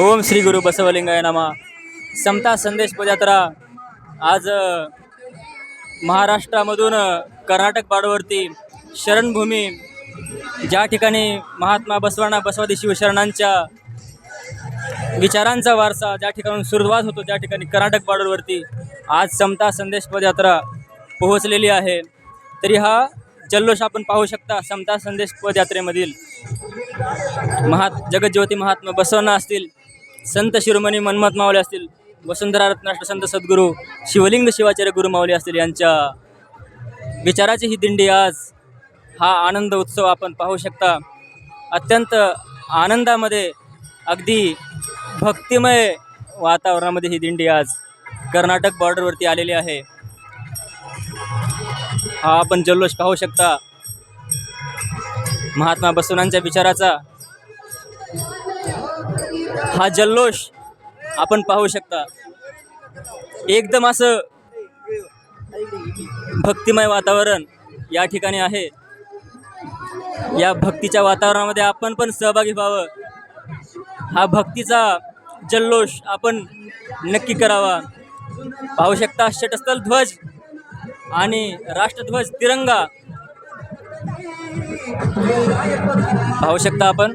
ओम श्री गुरु बसवलिंगाय नमा। समता संदेश पदयात्रा आज महाराष्ट्रामधून कर्नाटक पाडवरती शरणभूमी ज्या ठिकाणी महात्मा बसवाना बसवादी शिवशरणांच्या विचारांचा वारसा ज्या ठिकाणून सुरुवात होतो त्या ठिकाणी कर्नाटक बॉर्डरवरती आज समता संदेश पदयात्रा पोहोचलेली आहे. तरी हा जल्लोष आपण पाहू शकता समता संदेश पदयात्रेमधील महात जगज्योती महात्मा बसवण्णा असतील संत शिरोमणी मन्मथ माऊली असतील वसुंधरा रत्नाष्ट संत सद्गुरू शिवलिंग शिवाचार्य गुरु माऊली असतील यांच्या विचाराची ही दिंडी आज हा आनंद उत्सव आपण पाहू शकता. अत्यंत आनंदामध्ये अगदी भक्तिमय वातावरणामध्ये ही दिंडी आज कर्नाटक बॉर्डरवरती आलेली आहे. हा आपण जल्लोष पाहू शकता. महात्मा बसवनांच्या विचाराचा हा जल्लोष आपण पाहू शकता. एकदम असं भक्तिमय वातावरण या ठिकाणी आहे. या भक्तीच्या वातावरणामध्ये आपण पण सहभागी व्हावं. हा भक्तीचा जल्लोष आपण नक्की करावा. पाहू शकता षटस्थल ध्वज आणि राष्ट्रध्वज तिरंगा. पाहू शकता आपण.